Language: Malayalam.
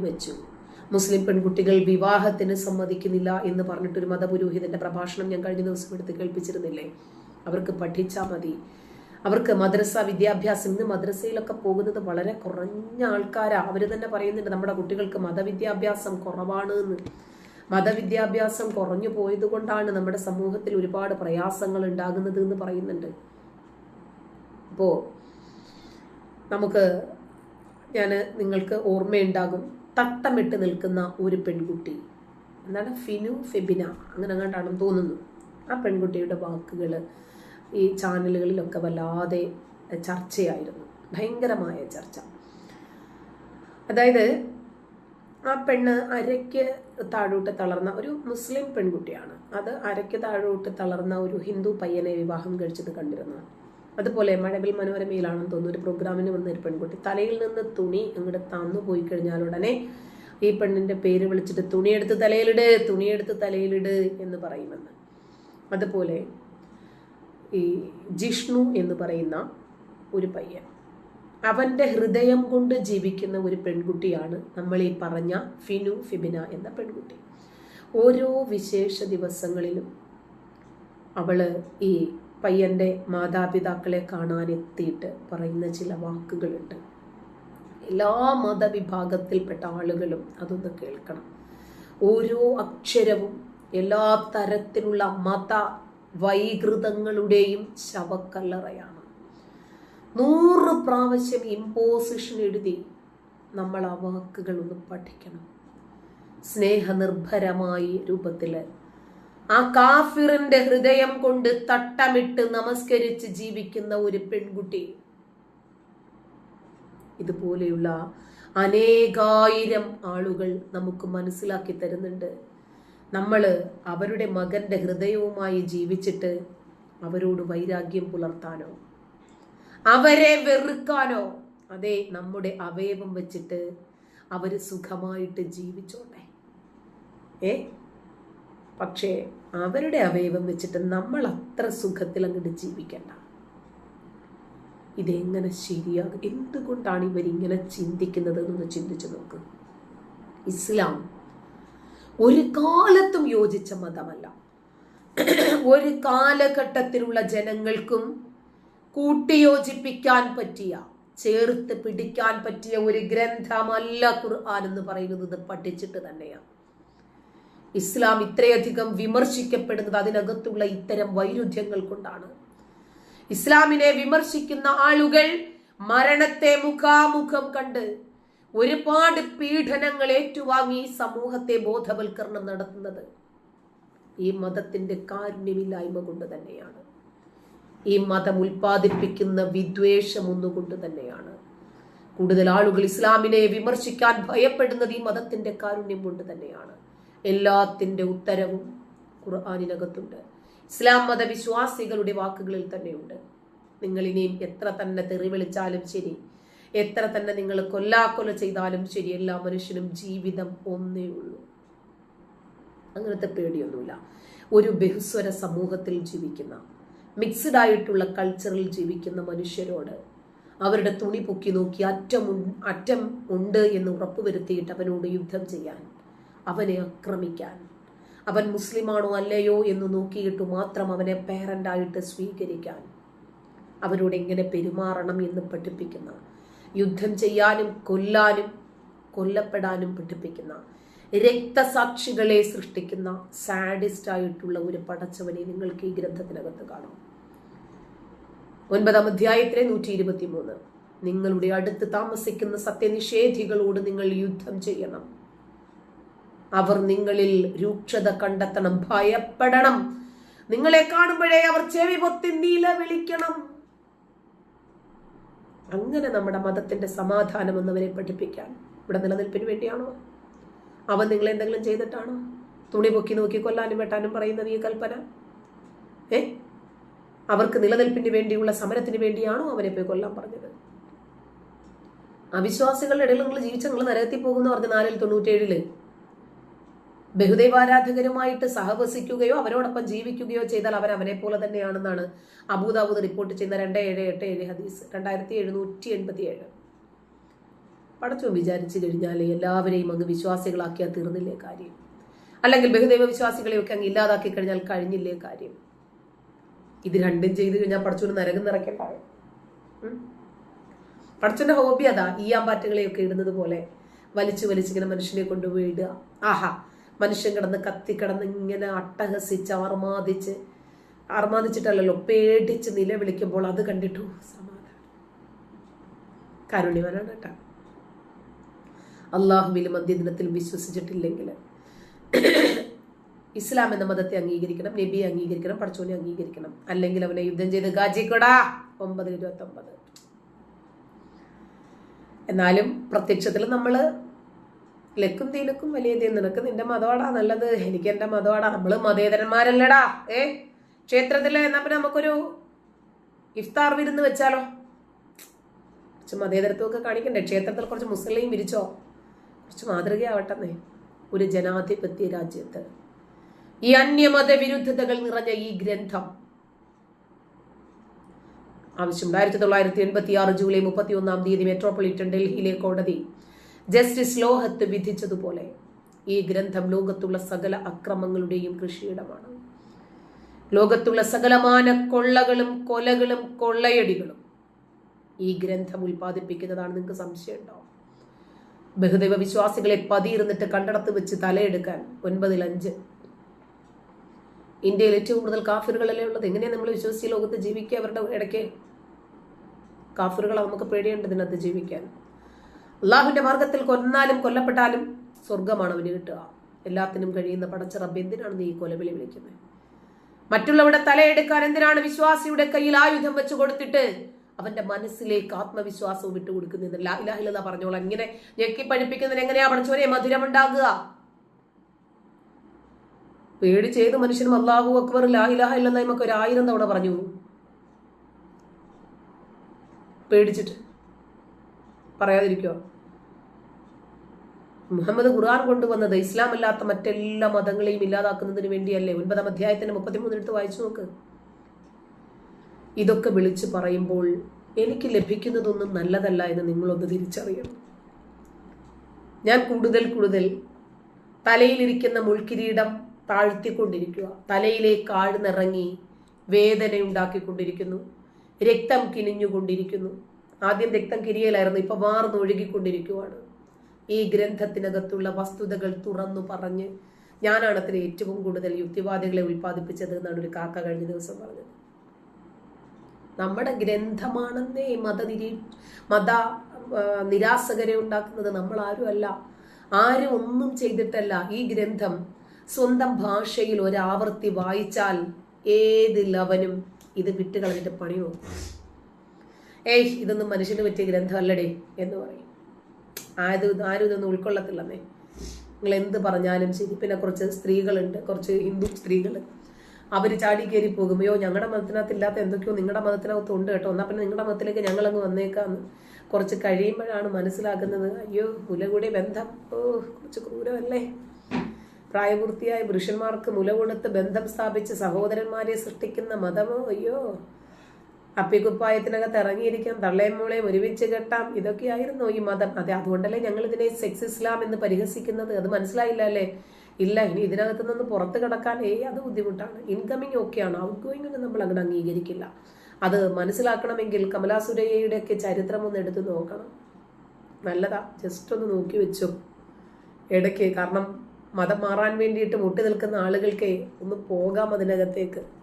വെച്ചു. മുസ്ലിം പെൺകുട്ടികൾ വിവാഹത്തിന് സമ്മതിക്കുന്നില്ല എന്ന് പറഞ്ഞിട്ടൊരു മതപുരോഹിതന്റെ പ്രഭാഷണം ഞാൻ കഴിഞ്ഞ ദിവസം എടുത്ത് കേൾപ്പിച്ചിരുന്നില്ലേ? അവർക്ക് പഠിച്ചാൽ മതി. അവർക്ക് മദ്രസ വിദ്യാഭ്യാസം ഇന്ന് മദ്രസയിലൊക്കെ പോകുന്നത് വളരെ കുറഞ്ഞ ആൾക്കാരാ. അവർ തന്നെ പറയുന്നുണ്ട് നമ്മുടെ കുട്ടികൾക്ക് മതവിദ്യാഭ്യാസം കുറവാണ് എന്ന് മതവിദ്യാഭ്യാസം കുറഞ്ഞു പോയത് കൊണ്ടാണ് നമ്മുടെ സമൂഹത്തിൽ ഒരുപാട് പ്രയാസങ്ങൾ ഉണ്ടാകുന്നത് എന്ന് പറയുന്നുണ്ട്. അപ്പോൾ നമുക്ക് ഞാൻ നിങ്ങൾക്ക് ഓർമ്മയുണ്ടാകും. തട്ടമിട്ട് നിൽക്കുന്ന ഒരു പെൺകുട്ടി. എന്താണ്? ഫിനു ഫെബിന അങ്ങനെ അങ്ങോട്ടാണെന്ന് തോന്നുന്നു. ആ പെൺകുട്ടിയുടെ വാക്കുകൾ ഈ ചാനലുകളിലൊക്കെ വല്ലാതെ ചർച്ചയായിരുന്നു. ഭയങ്കരമായ ചർച്ച. അതായത് ആ പെണ്ണ് അരയ്ക്ക് താഴോട്ട് തളർന്ന ഒരു മുസ്ലിം പെൺകുട്ടിയാണ്. അത് അരയ്ക്ക് താഴോട്ട് തളർന്ന ഒരു ഹിന്ദു പയ്യനെ വിവാഹം കഴിച്ചത് കണ്ടിരുന്നു. അതുപോലെ മഴവിൽ മനോരമയിലാണെന്ന് തോന്നുന്നു. ഒരു പ്രോഗ്രാമിന് വന്ന ഒരു പെൺകുട്ടി. തലയിൽ നിന്ന് തുണി അങ്ങോട്ട് തന്നു പോയി കഴിഞ്ഞാൽ ഉടനെ ഈ പെണ്ണിന്റെ പേര് വിളിച്ചിട്ട് തുണിയെടുത്ത് തലയിലിട് തുണിയെടുത്ത് തലയിലിട് എന്ന് പറയുമെന്ന്. അതുപോലെ ഈ ജിഷ്ണു എന്ന് പറയുന്ന ഒരു പയ്യൻ. അവന്റെ ഹൃദയം കൊണ്ട് ജീവിക്കുന്ന ഒരു പെൺകുട്ടിയാണ് നമ്മൾ ഈ പറഞ്ഞ ഫിനു ഫിബിന എന്ന പെൺകുട്ടി. ഓരോ വിശേഷ ദിവസങ്ങളിലും അവൾ ഈ പയ്യന്റെ മാതാപിതാക്കളെ കാണാനെത്തിയിട്ട് പറയുന്ന ചില വാക്കുകളുണ്ട്. എല്ലാ മതവിഭാഗത്തിൽപ്പെട്ട ആളുകളും അതൊന്ന് കേൾക്കണം. ഓരോ അക്ഷരവും എല്ലാ തരത്തിലുള്ള മത വൈകൃതങ്ങളുടെയും ശവക്കല്ലറയാണ്. നൂറ് പ്രാവശ്യം ഇമ്പോസിഷൻ എഴുതി നമ്മൾ ആ വാക്കുകൾ ഒന്ന് പഠിക്കണം. സ്നേഹനിർഭരമായി രൂപത്തിൽ ആ കാഫിറിന്റെ ഹൃദയം കൊണ്ട് തട്ടമിട്ട് നമസ്കരിച്ച് ജീവിക്കുന്ന ഒരു പെൺകുട്ടി. ഇതുപോലെയുള്ള അനേകായിരം ആളുകൾ നമുക്ക് മനസ്സിലാക്കി തരുന്നുണ്ട്. നമ്മൾ അവരുടെ മകന്റെ ഹൃദയവുമായി ജീവിച്ചിട്ട് അവരോട് വൈരാഗ്യം പുലർത്താനോ അവരെ വെറുക്കാനോ അതെ നമ്മുടെ അവയവം വെച്ചിട്ട് അവർ സുഖമായിട്ട് ജീവിച്ചോട്ടെ? ഏ? പക്ഷേ അവരുടെ അവയവം വെച്ചിട്ട് നമ്മൾ അത്ര സുഖത്തിൽ അങ്ങോട്ട് ജീവിക്കണ്ട. ഇതെങ്ങനെ ശരിയാകും? എന്തുകൊണ്ടാണ് ഇവരിങ്ങനെ ചിന്തിക്കുന്നത് എന്നൊന്ന് ചിന്തിച്ചു നോക്ക്. ഇസ്ലാം ഒരു കാലത്തും യോജിച്ച മതമല്ല. ഒരു കാലഘട്ടത്തിലുള്ള ജനങ്ങൾക്കും കൂട്ടിയോജിപ്പിക്കാൻ പറ്റിയ ചേർത്ത് പിടിക്കാൻ പറ്റിയ ഒരു ഗ്രന്ഥമല്ല ഖുർആൻ എന്ന് പറയുന്നത് പഠിച്ചിട്ട് തന്നെയാണ്. ഇസ്ലാം ഇത്രയധികം വിമർശിക്കപ്പെടുന്നത് അതിനകത്തുള്ള ഇത്തരം വൈരുദ്ധ്യങ്ങൾ കൊണ്ടാണ്. ഇസ്ലാമിനെ വിമർശിക്കുന്ന ആളുകൾ മരണത്തെ മുഖാമുഖം കണ്ട് ഒരുപാട് പീഡനങ്ങൾ ഏറ്റുവാങ്ങി സമൂഹത്തെ ബോധവൽക്കരണം നടത്തുന്നത് ഈ മതത്തിന്റെ കാരുണ്യമില്ലായ്മ കൊണ്ട് തന്നെയാണ്. ഈ മതം ഉൽപ്പാദിപ്പിക്കുന്ന വിദ്വേഷം ഒന്നുകൊണ്ട് തന്നെയാണ്. കൂടുതൽ ആളുകൾ ഇസ്ലാമിനെ വിമർശിക്കാൻ ഭയപ്പെടുന്നത് ഈ മതത്തിന്റെ കാരുണ്യം കൊണ്ട് തന്നെയാണ്. എല്ലാത്തിന്റെ ഉത്തരവും ഖുർആാനിനകത്തുണ്ട്. ഇസ്ലാം മതവിശ്വാസികളുടെ വാക്കുകളിൽ തന്നെയുണ്ട്. നിങ്ങൾ ഇനിയും എത്ര തന്നെ തെറി വിളിച്ചാലും ശരി എത്ര തന്നെ നിങ്ങൾ കൊല്ലാക്കൊല ചെയ്താലും ശരി എല്ലാ മനുഷ്യനും ജീവിതം ഒന്നേ ഉള്ളൂ. അങ്ങനത്തെ പേടിയൊന്നുമില്ല. ഒരു ബഹുസ്വര സമൂഹത്തിൽ ജീവിക്കുന്ന മിക്സഡ് ആയിട്ടുള്ള കൾച്ചറിൽ ജീവിക്കുന്ന മനുഷ്യരോട് അവരുടെ തുണി പൊക്കി നോക്കി അറ്റം അറ്റം ഉണ്ട് എന്ന് ഉറപ്പുവരുത്തിയിട്ട് അവനോട് യുദ്ധം ചെയ്യാൻ അവനെ ആക്രമിക്കാൻ. അവൻ മുസ്ലിമാണോ അല്ലയോ എന്ന് നോക്കിയിട്ട് മാത്രം അവനെ പേരന്റായിട്ട് സ്വീകരിക്കാൻ. അവരോട് എങ്ങനെ പെരുമാറണം എന്ന് പഠിപ്പിക്കുന്ന. യുദ്ധം ചെയ്യാനും കൊല്ലാനും കൊല്ലപ്പെടാനും പഠിപ്പിക്കുന്ന. രക്തസാക്ഷികളെ സൃഷ്ടിക്കുന്ന സാഡിസ്റ്റ് ആയിട്ടുള്ള ഒരു പടച്ചവനെ നിങ്ങൾക്ക് ഈ ഗ്രന്ഥത്തിനകത്ത് കാണാം. ഒൻപതാം അധ്യായത്തിലെ നൂറ്റി ഇരുപത്തി മൂന്ന് നിങ്ങളുടെ അടുത്ത് താമസിക്കുന്ന സത്യനിഷേധികളോട് നിങ്ങൾ യുദ്ധം ചെയ്യണം. അവർ നിങ്ങളിൽ രൂക്ഷത കണ്ടെത്തണം ഭയപ്പെടണം. നിങ്ങളെ കാണുമ്പോഴേ അവർ ചെവി പൊത്തി നീല വിളിക്കണം അങ്ങനെ നമ്മുടെ മതത്തിന്റെ സമാധാനം എന്നവരെ പഠിപ്പിക്കാൻ ഇവിടെ നിലനിൽപ്പിന് വേണ്ടിയാണോ? അവൻ നിങ്ങൾ എന്തെങ്കിലും ചെയ്തിട്ടാണോ? തുണി പൊക്കി നോക്കി കൊല്ലാനും വെട്ടാനും പറയുന്നത് ഈ കൽപ്പന? ഏ? അവർക്ക് നിലനിൽപ്പിന് വേണ്ടിയുള്ള സമരത്തിന് വേണ്ടിയാണോ അവരെ പോയി കൊല്ലാൻ പറഞ്ഞത്? അവിശ്വാസികളുടെ ഇടയിൽ നിങ്ങൾ ജീവിച്ച നിങ്ങൾ നരകത്തിൽ പോകുന്ന പറഞ്ഞ നാലിൽ തൊണ്ണൂറ്റേഴിൽ. ബഹുദൈവാരാധകരുമായിട്ട് സഹവസിക്കുകയോ അവരോടൊപ്പം ജീവിക്കുകയോ ചെയ്താൽ അവർ അവനെ പോലെ തന്നെയാണെന്നാണ് അബൂദാബൂദ് റിപ്പോർട്ട് ചെയ്യുന്ന രണ്ട് ഏഴ് എട്ട് ഏഴ് ഹദീസ് രണ്ടായിരത്തി എഴുന്നൂറ്റി എൺപത്തി ഏഴ് പടച്ചോ വിചാരിച്ചു കഴിഞ്ഞാൽ എല്ലാവരെയും അങ്ങ് വിശ്വാസികളാക്കിയാൽ തീർന്നില്ലേ കാര്യം? അല്ലെങ്കിൽ ബഹുദൈവ വിശ്വാസികളെയൊക്കെ അങ്ങ് ഇല്ലാതാക്കി കഴിഞ്ഞാൽ കഴിഞ്ഞില്ലേ കാര്യം? ഇത് രണ്ടും ചെയ്തു കഴിഞ്ഞാൽ പടച്ചോന് നരകം നിറയ്ക്കണ്ടായോ പടച്ചോന്റെ ഹോബി അതാ ഈ ആമ്പാറ്റുകളെയൊക്കെ ഇടുന്നത് പോലെ വലിച്ചു വലിച്ചിങ്ങനെ മനുഷ്യനെ കൊണ്ടുപോയി ഇടുക ആഹാ മനുഷ്യൻ കിടന്ന് കത്തി കിടന്ന് ഇങ്ങനെ അട്ടഹസിച്ച് അർമാദിച്ച് അർമാദിച്ചിട്ടല്ലല്ലോ പേടിച്ച് നിലവിളിക്കുമ്പോൾ അത് കണ്ടിട്ടു സമാധാനം. കാരുണ്യവനാണ് കേട്ടോ. അള്ളാഹുവിലും അന്ത്യദിനത്തിലും വിശ്വസിച്ചിട്ടില്ലെങ്കിൽ ഇസ്ലാം എന്ന മതത്തെ അംഗീകരിക്കണം നബിയെ അംഗീകരിക്കണം പടച്ചോനെ അംഗീകരിക്കണം. അല്ലെങ്കിൽ അവനെ യുദ്ധം ചെയ്ത് ഗാജിക്കടാ. ഒമ്പത് ഇരുപത്തി ഒമ്പത് എന്നാലും പ്രത്യക്ഷത്തിൽ നമ്മൾ ലക്കും തീലക്കും വലിയ തീ നിനക്ക് നിന്റെ മതവാടാ നല്ലത്. എനിക്ക് എന്റെ മതവാടാ. നമ്മൾ മതേതരന്മാരല്ലടാ. ഏ? ക്ഷേത്രത്തിൽ എന്നാ പിന്നെ നമുക്കൊരു ഇഫ്താർ വിരുന്ന് വെച്ചാലോ? കുറച്ച് മതേതരത്വമൊക്കെ കാണിക്കണ്ടേ? ക്ഷേത്രത്തിൽ കുറച്ച് മുസ്ലിം വിരിച്ചോ കുറച്ച് മാതൃകയാവട്ടെന്നേ. ഒരു ജനാധിപത്യ രാജ്യത്ത്. ഈ അന്യമത വിരുദ്ധതകൾ നിറഞ്ഞ ഈ ഗ്രന്ഥം. ആവശ്യം. ആയിരത്തി തൊള്ളായിരത്തി എൺപത്തി ആറ് ജൂലൈ മുപ്പത്തി ഒന്നാം തീയതി മെട്രോപൊളിറ്റൻ ഡൽഹിയിലെ കോടതി ജസ്റ്റിസ് ലോഹത്ത് വിധിച്ചതുപോലെ ഈ ഗ്രന്ഥം ലോകത്തുള്ള സകല അക്രമങ്ങളുടെയും കൃഷിയിടമാണ്. ലോകത്തുള്ള സകലമാന കൊള്ളകളും കൊലകളും കൊള്ളയടികളും ഈ ഗ്രന്ഥം ഉൽപ്പാദിപ്പിക്കുന്നതാണ്. നിങ്ങൾക്ക് സംശയമുണ്ടോ ബഹുദൈവ വിശ്വാസികളെ പതിയിരുന്നിട്ട് കണ്ടടത്ത് വെച്ച് തലയെടുക്കാൻ ഒൻപതിൽ അഞ്ച്. ഇന്ത്യയിൽ ഏറ്റവും കൂടുതൽ കാഫിറുകളല്ലേ ഉള്ളത്? എങ്ങനെയാണ് നമ്മൾ വിശ്വസിച്ച ലോകത്ത് ജീവിക്കുക? അവരുടെ ഇടയ്ക്ക് കാഫിറുകളെ നമുക്ക് പേടിയുണ്ട് ഇതിനകത്ത് ജീവിക്കാൻ. അള്ളാഹുവിന്റെ മാർഗത്തിൽ കൊന്നാലും കൊല്ലപ്പെട്ടാലും സ്വർഗമാണ് അവന് കിട്ടുക. എല്ലാത്തിനും കഴിയുന്ന പടച്ച റബ്ബ് എന്തിനാണ് നീ കൊലവിളി വിളിക്കുന്നത്? മറ്റുള്ളവരുടെ തലയെടുക്കാൻ എന്തിനാണ് വിശ്വാസിയുടെ കയ്യിൽ ആയുധം വെച്ച് കൊടുത്തിട്ട് അവന്റെ മനസ്സിലേക്ക് ആത്മവിശ്വാസവും വിട്ടുകൊടുക്കുന്നത്? ലാ ഇലാഹില്ല പറഞ്ഞോളാം. ഇങ്ങനെ ഞെക്കി പഠിപ്പിക്കുന്നതിന് എങ്ങനെയാ പഠിച്ചവരെ മധുരമുണ്ടാകുക പേടി ചെയ്ത് മനുഷ്യനും അള്ളാഹു അക്ബർ ലാ ഇലാഹ നമുക്ക് ഒരു ആയിരം തവണ പറഞ്ഞു. പേടിച്ചിട്ട് പറയാതിരിക്കോ മുഹമ്മദ് ഖുർആൻ കൊണ്ടുവന്നത് ഇസ്ലാം അല്ലാത്ത മറ്റെല്ലാ മതങ്ങളെയും ഇല്ലാതാക്കുന്നതിന് വേണ്ടിയല്ലേ? ഒൻപതാം അധ്യായത്തിന് മുപ്പത്തിമൂന്ന് എടുത്ത് വായിച്ചു നോക്ക്. ഇതൊക്കെ വിളിച്ചു പറയുമ്പോൾ എനിക്ക് ലഭിക്കുന്നതൊന്നും നല്ലതല്ല എന്ന് നിങ്ങളൊന്ന് തിരിച്ചറിയണം. ഞാൻ കൂടുതൽ കൂടുതൽ തലയിലിരിക്കുന്ന മുൾക്കിരീടം താഴ്ത്തിക്കൊണ്ടിരിക്കുക. തലയിലേക്ക് ആഴ്ന്നിറങ്ങി വേദന ഉണ്ടാക്കിക്കൊണ്ടിരിക്കുന്നു രക്തം കിനിഞ്ഞുകൊണ്ടിരിക്കുന്നു. ആദ്യം രക്തം കിരിയലായിരുന്നു ഇപ്പൊ മാറുന്നൊഴുകിക്കൊണ്ടിരിക്കുവാണ് ഈ ഗ്രന്ഥത്തിനകത്തുള്ള വസ്തുതകൾ തുറന്നു പറഞ്ഞ് ഞാനാണ് അത്ര ഏറ്റവും കൂടുതൽ യുക്തിവാദികളെ ഉൽപ്പാദിപ്പിച്ചത് എന്നാണ് ഒരു കാക്ക കഴിഞ്ഞ ദിവസം പറഞ്ഞത്. നമ്മുടെ ഗ്രന്ഥമാണെന്നേ മതനിരീ മത നിരാസകരെ ഉണ്ടാക്കുന്നത് നമ്മൾ അല്ല ആരും ഒന്നും ചെയ്തിട്ടല്ല ഈ ഗ്രന്ഥം. സ്വന്തം ഭാഷയിൽ ഒരാവർത്തി വായിച്ചാൽ ഏത് ലവനും ഇത് വിട്ടുകളഞ്ഞിട്ട് പണിയോ? നോക്കും ഏയ് ഇതൊന്നും മനുഷ്യന് പറ്റിയ ഗ്രന്ഥമല്ലടേ എന്ന് പറയും. ആരും ആരും ഇതൊന്നും ഉൾക്കൊള്ളത്തില്ലെന്നേ. നിങ്ങൾ എന്ത് പറഞ്ഞാലും ശരി. പിന്നെ കുറച്ച് സ്ത്രീകളുണ്ട്. കുറച്ച് ഹിന്ദു സ്ത്രീകൾ അവർ ചാടി കയറി പോകും. അയ്യോ ഞങ്ങളുടെ മതത്തിനകത്ത് ഇല്ലാത്ത എന്തൊക്കെയോ നിങ്ങളുടെ മതത്തിനകത്ത് ഉണ്ട് കേട്ടോ. എന്നാൽ പിന്നെ നിങ്ങളുടെ മതത്തിലേക്ക് ഞങ്ങളങ്ങ് വന്നേക്കാന്ന്. കുറച്ച് കഴിയുമ്പോഴാണ് മനസ്സിലാക്കുന്നത് അയ്യോ മുല മുലകൂടിയ ബന്ധം. ഓ കുറച്ച് ക്രൂരമല്ലേ? പ്രായപൂർത്തിയായ പുരുഷന്മാർക്ക് മുല കൊടുത്ത് ബന്ധം സ്ഥാപിച്ച് സഹോദരന്മാരെ സൃഷ്ടിക്കുന്ന മതമോ? അയ്യോ അപ്പിക്കുപ്പായത്തിനകത്ത് ഇറങ്ങിയിരിക്കാം തള്ളയും മോളെയും ഒരുമിച്ച് കെട്ടാം. ഇതൊക്കെയായിരുന്നു ഈ മതം. അതെ അതുകൊണ്ടല്ലേ ഞങ്ങൾ ഇതിനെ സെക്സ് ഇസ്ലാം എന്ന് പരിഹസിക്കുന്നത്? അത് മനസ്സിലായില്ല അല്ലേ? ഇല്ല ഇനി ഇതിനകത്ത് നിന്ന് പുറത്ത് കിടക്കാൻ ഏയ് അത് ബുദ്ധിമുട്ടാണ്. ഇൻകമിങ് ഒക്കെയാണ് ഔട്ട് ഗോയിങ് ഒന്നും നമ്മൾ അങ്ങനെ അംഗീകരിക്കില്ല. അത് മനസ്സിലാക്കണമെങ്കിൽ കമലാസുരയ്യയുടെ ഒക്കെ ചരിത്രം ഒന്ന് എടുത്തു നോക്കണം. നല്ലതാ. ജസ്റ്റ് ഒന്ന് നോക്കി വെച്ചു. ഇടയ്ക്ക് കാരണം മതം മാറാൻ വേണ്ടിയിട്ട് മുട്ടി നിൽക്കുന്ന ആളുകൾക്ക് ഒന്ന് പോകാം അതിനകത്തേക്ക്.